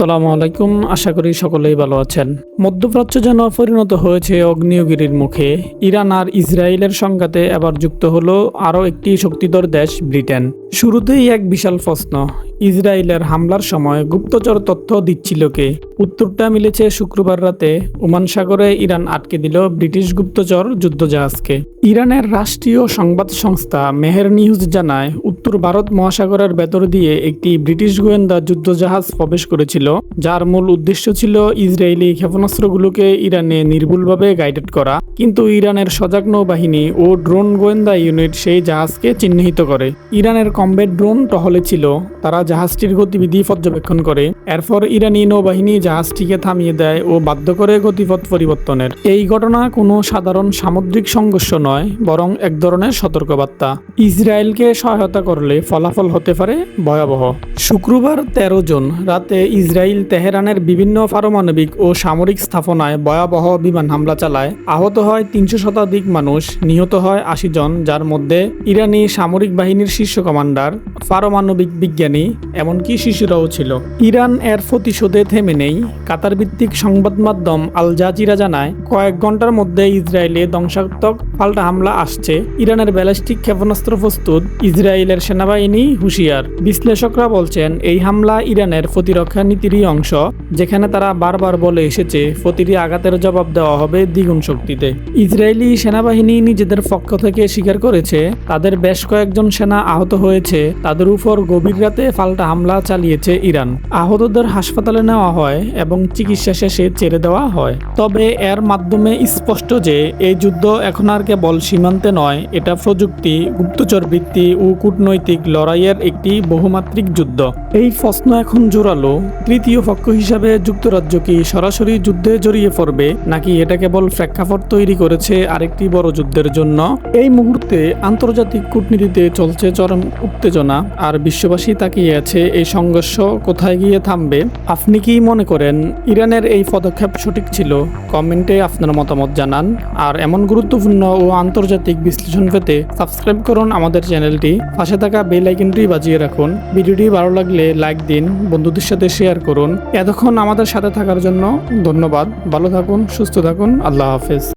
আসসালামু আলাইকুম, আশা করি সকলেই ভালো আছেন। মধ্যপ্রাচ্য যেন পরিণত হয়েছে অগ্নিয়গিরির মুখে, ইরান আর ইসরায়েলের সংঘাতে এবার যুক্ত হলো আরও একটি শক্তিধর দেশ, ব্রিটেন। শুরুতেই এক বিশাল প্রশ্ন ইসরায়েলের হামলার সময় গুপ্তচর তথ্য দিচ্ছিল কে? উত্তরটা মিলেছে শুক্রবার রাতে ওমান সাগরে ইরান আটকে দিল ব্রিটিশ গুপ্তচর যুদ্ধজাহাজকে। ইরানের রাষ্ট্রীয় সংবাদ সংস্থা মেহের নিউজ জানায়, উত্তর ভারত মহাসাগরের ভেতর দিয়ে একটি ব্রিটিশ গোয়েন্দা যুদ্ধজাহাজ প্রবেশ করেছিল, যার মূল উদ্দেশ্য ছিল ইসরায়েলি ক্ষেপণাস্ত্রগুলোকে ইরানে নির্ভুলভাবে গাইডেড করা। কিন্তু ইরানের সজাগ নৌবাহিনী ও ড্রোন গোয়েন্দা ইউনিট সেই জাহাজকে চিহ্নিত করে। ইরানের কমব্যাট ড্রোন টহলে ছিল, তারা জাহাজটির গতিবিধি পর্যবেক্ষণ করে। এরপর ইরানি নৌবাহিনী জাহাজটিকে থামিয়ে দেয় ও বাধ্য করে গতিপথ পরিবর্তনের। এই ঘটনা কোনো সাধারণ সামুদ্রিক সংঘর্ষ নয়, বরং এক ধরনের সতর্কবার্তা। ইসরায়েলকে সহায়তা করলে ফলাফল হতে পারে ভয়াবহ। শুক্রবার তেরো জন রাতে ইসরায়েল তেহরানের বিভিন্ন পারমাণবিক ও সামরিক স্থাপনায় ভয়াবহ বিমান হামলা চালায়। আহত হয় তিনশো শতাধিক মানুষ, নিহত হয় আশি জন, যার মধ্যে ইরানি সামরিক বাহিনীর শীর্ষ কমান্ডার, পারমাণবিক বিজ্ঞানী এমনকি শিশুরাও ছিল। ইরান এর প্রতিশোধে থেমে নেই। কাতার ভিত্তিক সংবাদ মাধ্যম আল জাজিরা জানায়, কয়েক ঘণ্টার মধ্যে ইসরায়েলে ধ্বংসাত্মক পাল্টা হামলা আসছে। ইরানের ব্যালিস্টিক ক্ষেপণাস্ত্র প্রস্তুত, ইসরায়েলের সেনাবাহিনী হুঁশিয়ার। বিশ্লেষকরা বলছেন, এই হামলা ইরানের প্রতিরক্ষা নীতিরই অংশ, যেখানে তারা বারবার বলে এসেছে, প্রতিটি আঘাতের জবাব দেওয়া হবে দ্বিগুণ শক্তিতে। ইসরায়েলি সেনাবাহিনী নিজেদের পক্ষ থেকে স্বীকার করেছে, তাদের বেশ কয়েকজন সেনা আহত হয়েছে, তাদের উপর গভীর রাতে পাল্টা হামলা চালিয়েছে ইরান। আহতদের হাসপাতালে নেওয়া হয় এবং চিকিৎসা শেষে ছেড়ে দেওয়া হয়। তবে এর মাধ্যমে স্পষ্ট যে, এই যুদ্ধ এখন আর কেবল সীমান্তে নয়, এটা প্রযুক্তি, গুপ্তচর বৃত্তি ও কূটনৈতিক লড়াইয়ের একটি বহুমাত্রিক যুদ্ধ। এই প্রশ্ন এখন জোরালো, তৃতীয় পক্ষ হিসাবে যুক্তরাজ্য কি সরাসরি যুদ্ধে জড়িয়ে পড়বে, নাকি এটা কেবল প্রেক্ষাপট তৈরি করেছে আরেকটি বড় যুদ্ধের জন্য? এই মুহূর্তে আন্তর্জাতিক কূটনীতিতে চলছে চরম উত্তেজনা, আর বিশ্ববাসী তাকিয়ে আছে এই সংঘর্ষ কোথায় গিয়ে থামবে? আপনি কি মনে করেন ইরানের এই পদক্ষেপ সঠিক ছিল? কমেন্টে আপনার মতামত জানান। আর এমন গুরুত্বপূর্ণ ও আন্তর্জাতিক বিশ্লেষণ পেতে সাবস্ক্রাইব করুন আমাদের চ্যানেলটি। পাশে থাকা বেল আইকনটি বাজিয়ে রাখুন। ভিডিওটি ভালো লাগলে লাইক দিন, বন্ধুদের সাথে শেয়ার করুন। এতক্ষণ আমাদের সাথে থাকার জন্য ধন্যবাদ। ভালো থাকুন, সুস্থ থাকুন। আল্লাহ হাফেজ।